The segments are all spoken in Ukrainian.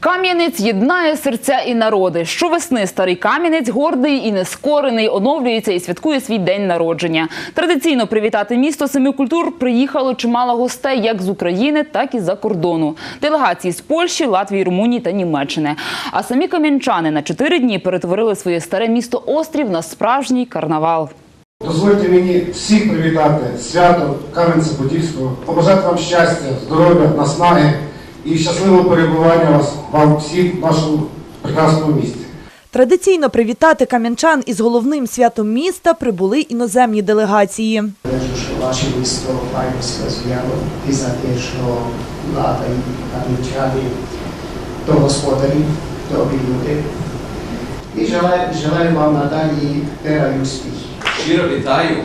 Кам'янець єднає серця і народи. Щовесни старий Кам'янець гордий і нескорений, оновлюється і святкує свій день народження. Традиційно привітати місто семи культур приїхало чимало гостей як з України, так і за кордону. Делегації з Польщі, Латвії, Румунії та Німеччини. А самі кам'янчани на чотири дні перетворили своє старе місто Острів на справжній карнавал. Дозвольте мені всіх привітати з святом Кам'янця-Подільського, побажати вам щастя, здоров'я, наснаги і щасливого перебування вас вам всіх в нашому прекрасному місті. Традиційно привітати кам'янчан із головним святом міста прибули іноземні делегації. Що ваше місто файно розвияло і за те, що влада і кам'янчани то господарі, добрі люди. І желаю, желаю вам надалі тера і успіхів. Щиро вітаю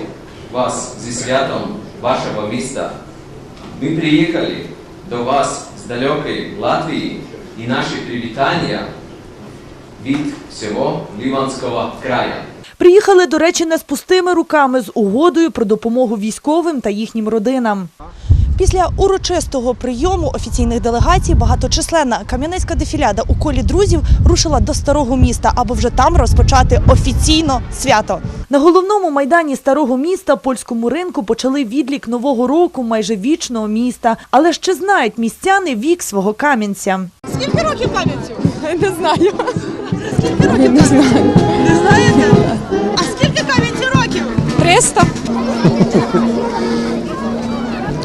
вас зі святом вашого міста. Ми приїхали до вас з далекої Латвії і наші привітання від всього Ліванського краю. Приїхали, до речі, не з пустими руками з угодою про допомогу військовим та їхнім родинам. Після урочистого прийому офіційних делегацій багаточисленна кам'янецька дефіляда у колі друзів рушила до старого міста, аби вже там розпочати офіційно свято. На головному майдані старого міста польському ринку почали відлік нового року майже вічного міста. Але ще знають містяни вік свого кам'янця. Скільки років Кам'янцю? Не знаю. Скільки років не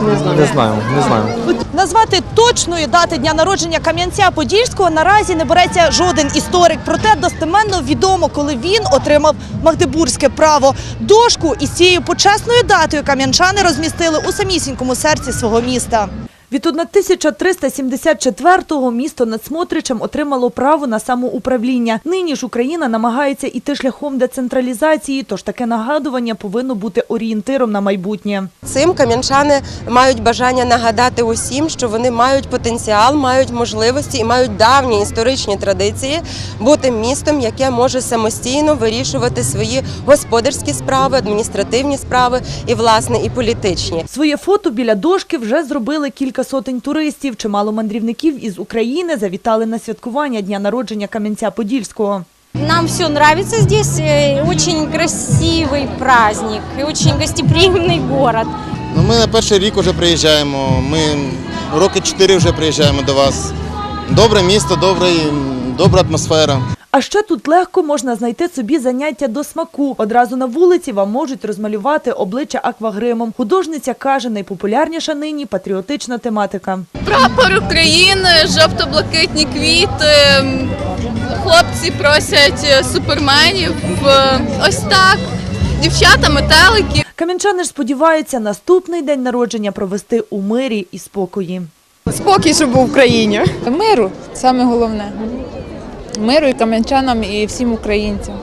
Не знаю, не знаю. Назвати точної дати дня народження Кам'янця Подільського наразі не береться жоден історик. Проте достеменно відомо, коли він отримав магдебурзьке право. Дошку із цією почесною датою кам'янчани розмістили у самісінькому серці свого міста. Від 1374-го місто над Смотричем отримало право на самоуправління. Нині ж Україна намагається іти шляхом децентралізації, тож таке нагадування повинно бути орієнтиром на майбутнє. Цим кам'янчани мають бажання нагадати усім, що вони мають потенціал, мають можливості і мають давні історичні традиції бути містом, яке може самостійно вирішувати свої господарські справи, адміністративні справи і власне і політичні. Своє фото біля дошки вже зробили кілька сотень туристів. Чимало мандрівників із України завітали на святкування дня народження Кам'янця-Подільського. Нам все нравится здесь, э, очень красивый праздник и очень гостеприимный город. Ну, ми на перший рік вже приїжджаємо. Ми роки чотири вже приїжджаємо до вас. Добре місто, добре, добра атмосфера. А ще тут легко можна знайти собі заняття до смаку. Одразу на вулиці вам можуть розмалювати обличчя аквагримом. Художниця каже, найпопулярніша нині патріотична тематика. Прапор України, жовто-блакитні квіти. Хлопці просять е, суперменів. Е, Ось так. Дівчата, метелики. Кам'янчани ж сподіваються наступний день народження провести у мирі і спокої. Спокій, щоб був в країні. Миру саме головне. Миру і кам'янчанам, і всім українцям.